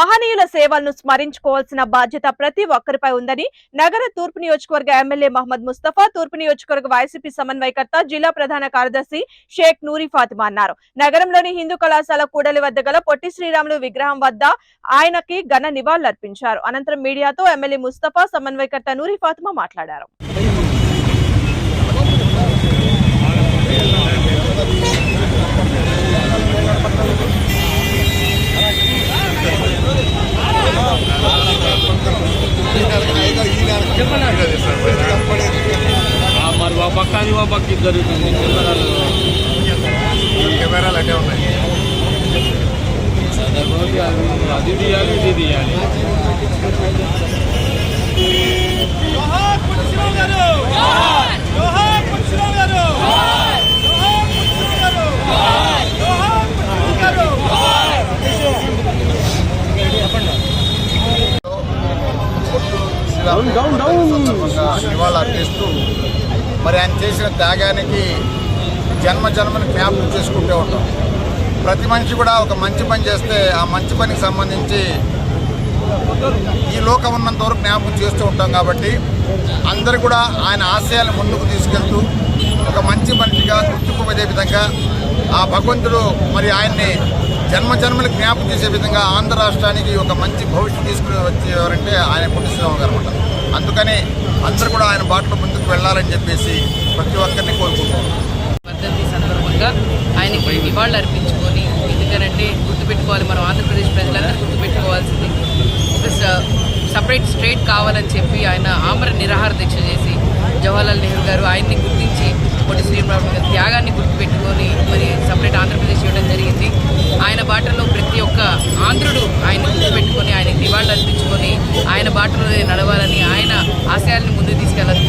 మహనీయుల సేవలను స్మరించుకోవాల్సిన బాధ్యత ప్రతి ఒక్కరిపై ఉందని నగర తూర్పు నియోజకవర్గ ఎమ్మెల్యే మహమ్మద్ ముస్తఫా తూర్పు నియోజకవర్గ వైసీపీ సమన్వయకర్త జిల్లా ప్రధాన కార్యదర్శి షేక్ నూరి ఫాతిమా అన్నారు. నగరంలోని హిందూ కళాశాల కూడలి వద్ద గల పొట్టి శ్రీరాములు విగ్రహం వద్ద ఆయనకి ఘన నివాళులర్పించారు. అనంతరం మీడియాతో ఎమ్మెల్యే ముస్తఫా సమన్వయకర్త నూరి ఫాతిమా మాట్లాడారు. మరి ఒక పక్క అది ఒక పక్క ఇది జరుగుతుంది కెమెరాలు కెమెరాలు అట్టే ఉన్నాయి రోజు అది అది తీయాలి ఇది తీయాలి జోహార్ పుట్టిశ్రీరామ్ గారు జోహార్ పుట్టిశ్రీరామ్ మరి ఆయన చేసిన త్యాగానికి జన్మ జన్మని జ్ఞాపకం చేసుకుంటూ ఉంటాం. ప్రతి మనిషి కూడా ఒక మంచి పని చేస్తే ఆ మంచి పనికి సంబంధించి ఈ లోకం ఉన్నంత వరకు జ్ఞాపకం చేస్తూ ఉంటాం కాబట్టి అందరూ కూడా ఆయన ఆశయాలను ముందుకు తీసుకెళ్తూ ఒక మంచి మనిషిగా గుర్తుకుపోయే విధంగా ఆ భగవంతుడు మరి ఆయన్ని జన్మ జన్మలకు జ్ఞాపకం చేసే విధంగా ఆంధ్ర రాష్ట్రానికి ఒక మంచి భవిష్యత్తు తీసుకుని వచ్చేవారంటే ఆయన పుట్టిశ్రీరామ గారు అందుకని అందరూ కూడా ఆయన బాటలో ముందుకు వెళ్ళాలని చెప్పేసి ప్రతి ఒక్కరిని కోరుకుంటున్నాం. వర్ధంతి సందర్భంగా ఆయనకి నివాళులు అర్పించుకొని ఎందుకనంటే గుర్తుపెట్టుకోవాలి మనం ఆంధ్రప్రదేశ్ ప్రజలందరూ గుర్తుపెట్టుకోవాల్సింది. ఒక సపరేట్ స్టేట్ కావాలని చెప్పి ఆయన ఆమర నిరాహార దీక్ష చేసి జవహర్లాల్ నెహ్రూ గారు ఆయన్ని గుర్తించి పొట్టి శ్రీరామ్ గారి త్యాగాన్ని గుర్తుపెట్టుకొని మరి సపరేట్ ఆంధ్రప్రదేశ్ ఇవ్వడం జరిగింది. ఆయన బాటలో ప్రతి ఒక్క ఆంధ్రుడు ఆయన గుర్తుపెట్టుకొని ఆయనకి నివాళులు అర్పించుకొని ఆయన బాటలో నడవాలని ఆశయాలను ముందుకు తీసుకెళ్ళాలి